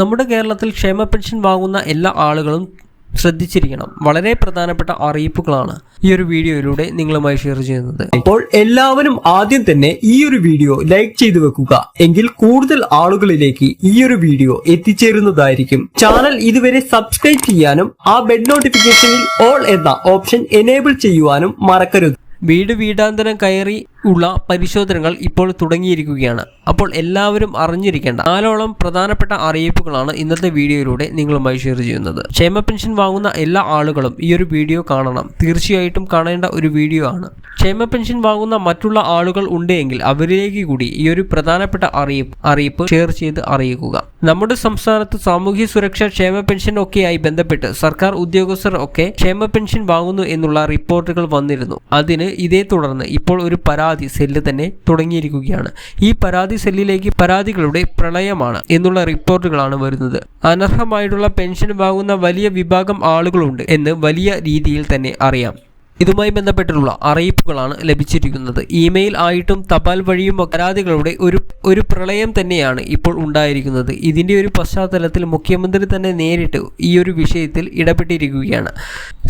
നമ്മുടെ കേരളത്തിൽ ക്ഷേമ പെൻഷൻ വാങ്ങുന്ന എല്ലാ ആളുകളും ശ്രദ്ധിച്ചിരിക്കണം. വളരെ പ്രധാനപ്പെട്ട അറിയിപ്പുകളാണ് ഈ ഒരു വീഡിയോയിലൂടെ നിങ്ങളുമായി ഷെയർ ചെയ്യുന്നത്. അപ്പോൾ എല്ലാവരും ആദ്യം തന്നെ ഈ ഒരു വീഡിയോ ലൈക്ക് ചെയ്തു വെക്കുക. എങ്കിൽ കൂടുതൽ ആളുകളിലേക്ക് ഈ ഒരു വീഡിയോ എത്തിച്ചേരുന്നതായിരിക്കും. ചാനൽ ഇതുവരെ സബ്സ്ക്രൈബ് ചെയ്യാനും ആ ബെഡ് നോട്ടിഫിക്കേഷനിൽ ഓൾ എന്ന ഓപ്ഷൻ എനേബിൾ ചെയ്യുവാനും മറക്കരുത്. വീട് വീടാന്തരം കയറി ഉള്ള പരിശോധനകൾ ഇപ്പോൾ തുടങ്ങിയിരിക്കുകയാണ്. അപ്പോൾ എല്ലാവരും അറിഞ്ഞിരിക്കേണ്ട നാലോളം പ്രധാനപ്പെട്ട അറിയിപ്പുകളാണ് ഇന്നത്തെ വീഡിയോയിലൂടെ നിങ്ങളുമായി ഷെയർ ചെയ്യുന്നത്. ക്ഷേമ പെൻഷൻ വാങ്ങുന്ന എല്ലാ ആളുകളും ഈ ഒരു വീഡിയോ കാണണം. തീർച്ചയായിട്ടും കാണേണ്ട ഒരു വീഡിയോ ആണ്. ക്ഷേമ പെൻഷൻ വാങ്ങുന്ന മറ്റുള്ള ആളുകൾ ഉണ്ടെങ്കിൽ അവരിലേക്ക് കൂടി ഈ ഒരു പ്രധാനപ്പെട്ട അറിയിപ്പ് അറിയിപ്പ് ഷെയർ ചെയ്ത് അറിയിക്കുക. നമ്മുടെ സംസ്ഥാനത്ത് സാമൂഹ്യ സുരക്ഷ ക്ഷേമ പെൻഷൻ ഒക്കെയായി ബന്ധപ്പെട്ട് സർക്കാർ ഉദ്യോഗസ്ഥർ ഒക്കെ ക്ഷേമ പെൻഷൻ വാങ്ങുന്നു എന്നുള്ള റിപ്പോർട്ടുകൾ വന്നിരുന്നു. അതിന് ഇതേ തുടർന്ന് ഇപ്പോൾ ഒരു പരാതി സെല്ല് തന്നെ തുടങ്ങിയിരിക്കുകയാണ്. ഈ പരാതി സെല്ലിലേക്ക് പരാതികളുടെ പ്രളയമാണ് എന്നുള്ള റിപ്പോർട്ടുകളാണ് വരുന്നത്. അനർഹമായിട്ടുള്ള പെൻഷൻ വാങ്ങുന്ന വലിയ വിഭാഗം ആളുകളുണ്ട് എന്ന് വലിയ രീതിയിൽ തന്നെ അറിയാം. ഇതുമായി ബന്ധപ്പെട്ടുള്ള അറിയിപ്പുകളാണ് ലഭിച്ചിരിക്കുന്നത്. ഇമെയിൽ ആയിട്ടും തപാൽ വഴിയും പരാതികളുടെ ഒരു ഒരു പ്രളയം തന്നെയാണ് ഇപ്പോൾ ഉണ്ടായിരിക്കുന്നത്. ഇതിന്റെ ഒരു പശ്ചാത്തലത്തിൽ മുഖ്യമന്ത്രി തന്നെ നേരിട്ട് ഈ ഒരു വിഷയത്തിൽ ഇടപെട്ടിരിക്കുകയാണ്.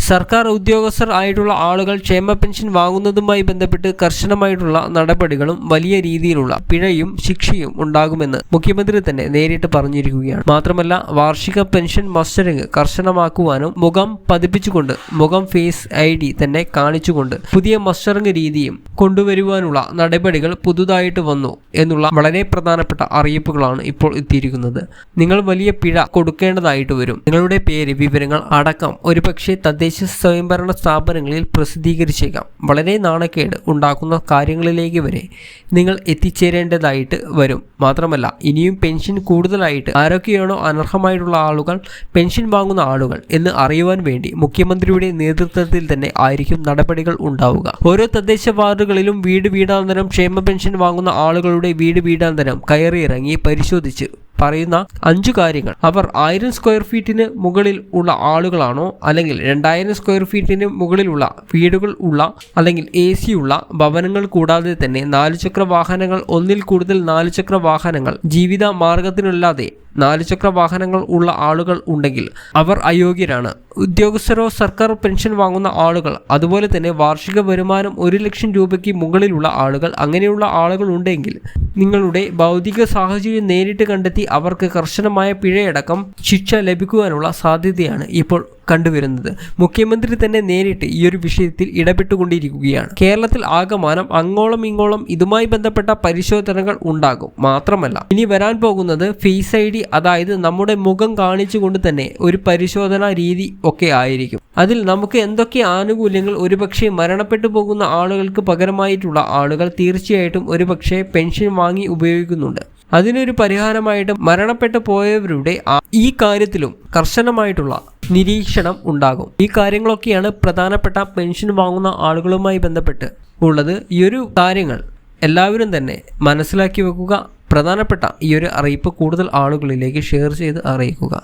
സർക്കാർ ഉദ്യോഗസ്ഥർ ആയിട്ടുള്ള ആളുകൾ ക്ഷേമ പെൻഷൻ വാങ്ങുന്നതുമായി ബന്ധപ്പെട്ട് കർശനമായിട്ടുള്ള നടപടികളും വലിയ രീതിയിലുള്ള പിഴയും ശിക്ഷയും ഉണ്ടാകുമെന്ന് മുഖ്യമന്ത്രി തന്നെ നേരിട്ട് പറഞ്ഞിരിക്കുകയാണ്. മാത്രമല്ല വാർഷിക പെൻഷൻ മസ്റ്ററിംഗ് കർശനമാക്കുവാനും മുഖം പതിപ്പിച്ചുകൊണ്ട് മുഖം ഫേസ് ഐ ഡി തന്നെ കാണിച്ചുകൊണ്ട് പുതിയ മസ്റ്ററിംഗ് രീതിയും കൊണ്ടുവരുവാനുള്ള നടപടികൾ പുതുതായിട്ട് വന്നു എന്നുള്ള വളരെ പ്രധാനപ്പെട്ട അറിയിപ്പുകളാണ് ഇപ്പോൾ എത്തിയിരിക്കുന്നത്. നിങ്ങൾ വലിയ പിഴ കൊടുക്കേണ്ടതായിട്ട് വരും. നിങ്ങളുടെ പേര് വിവരങ്ങൾ അടക്കം ഒരുപക്ഷെ തദ്ദേശ സ്വയംഭരണ സ്ഥാപനങ്ങളിൽ പ്രസിദ്ധീകരിച്ചേക്കാം. വളരെ നാണക്കേട് ഉണ്ടാക്കുന്ന കാര്യങ്ങളിലേക്ക് വരെ നിങ്ങൾ എത്തിച്ചേരേണ്ടതായിട്ട് വരും. മാത്രമല്ല ഇനിയും പെൻഷൻ കൂടുതലായിട്ട് ആരൊക്കെയാണോ അനർഹമായിട്ടുള്ള ആളുകൾ പെൻഷൻ വാങ്ങുന്ന ആളുകൾ എന്ന് അറിയുവാൻ വേണ്ടി മുഖ്യമന്ത്രിയുടെ നേതൃത്വത്തിൽ തന്നെ ആയിരിക്കും നടപടികൾ ഉണ്ടാവുക. ഓരോ തദ്ദേശ വാർഡുകളിലും വീട് വീടാന്തരം ക്ഷേമ പെൻഷൻ വാങ്ങുന്ന ആളുകളുടെ വീട് വീടാന്തരം കയറിയിറങ്ങി പരിശോധിച്ച് പറയുന്ന അഞ്ചു കാര്യങ്ങൾ. അവർ ആയിരം സ്ക്വയർ ഫീറ്റിന് മുകളിൽ ഉള്ള ആളുകളാണോ അല്ലെങ്കിൽ രണ്ടായിരം സ്ക്വയർ ഫീറ്റിന് മുകളിലുള്ള വീടുകൾ ഉള്ള അല്ലെങ്കിൽ എ സി ഉള്ള ഭവനങ്ങൾ കൂടാതെ തന്നെ നാലുചക്ര വാഹനങ്ങൾ ഒന്നിൽ കൂടുതൽ നാലുചക്ര വാഹനങ്ങൾ ജീവിത മാർഗത്തിനല്ലാതെ നാലുചക്ര വാഹനങ്ങൾ ഉള്ള ആളുകൾ ഉണ്ടെങ്കിൽ അവർ അയോഗ്യരാണ്. ഉദ്യോഗസ്ഥരോ സർക്കാർ പെൻഷൻ വാങ്ങുന്ന ആളുകൾ അതുപോലെ തന്നെ വാർഷിക വരുമാനം ഒരു ലക്ഷം രൂപയ്ക്ക് മുകളിലുള്ള ആളുകൾ അങ്ങനെയുള്ള ആളുകൾ ഉണ്ടെങ്കിൽ നിങ്ങളുടെ ഭൗതിക സാഹചര്യം നേരിട്ട് കണ്ടെത്തി അവർക്ക് കർശനമായ പിഴയടക്കം ശിക്ഷ ലഭിക്കുവാനുള്ള സാധ്യതയാണ് ഇപ്പോൾ കണ്ടുവരുന്നത്. മുഖ്യമന്ത്രി തന്നെ നേരിട്ട് ഈ ഒരു വിഷയത്തിൽ ഇടപെട്ടുകൊണ്ടിരിക്കുകയാണ്. കേരളത്തിൽ ആകമാനം അങ്ങോളം ഇങ്ങോളം ഇതുമായി ബന്ധപ്പെട്ട പരിശോധനകൾ ഉണ്ടാകും. മാത്രമല്ല ഇനി വരാൻ പോകുന്നത് ഫേസ് ഐ ഡി അതായത് നമ്മുടെ മുഖം കാണിച്ചുകൊണ്ട് തന്നെ ഒരു പരിശോധനാ രീതി ഒക്കെ ആയിരിക്കും. അതിൽ നമുക്ക് എന്തൊക്കെ ആനുകൂല്യങ്ങൾ ഒരുപക്ഷെ മരണപ്പെട്ടു പോകുന്ന ആളുകൾക്ക് പകരമായിട്ടുള്ള ആളുകൾ തീർച്ചയായിട്ടും ഒരുപക്ഷെ പെൻഷൻ വാങ്ങി ഉപയോഗിക്കുന്നുണ്ട്. അതിനൊരു പരിഹാരമായിട്ട് മരണപ്പെട്ടു പോയവരുടെ ഈ കാര്യത്തിലും കർശനമായിട്ടുള്ള നിരീക്ഷണം ഉണ്ടാകും. ഈ കാര്യങ്ങളൊക്കെയാണ് പ്രധാനപ്പെട്ട പെൻഷൻ വാങ്ങുന്ന ആളുകളുമായി ബന്ധപ്പെട്ട് ഉള്ളത്. ഈ ഒരു കാര്യങ്ങൾ എല്ലാവരും തന്നെ മനസ്സിലാക്കി വെക്കുക. പ്രധാനപ്പെട്ട ഈ ഒരു അറിയിപ്പ് കൂടുതൽ ആളുകളിലേക്ക് ഷെയർ ചെയ്ത് അറിയിക്കുക.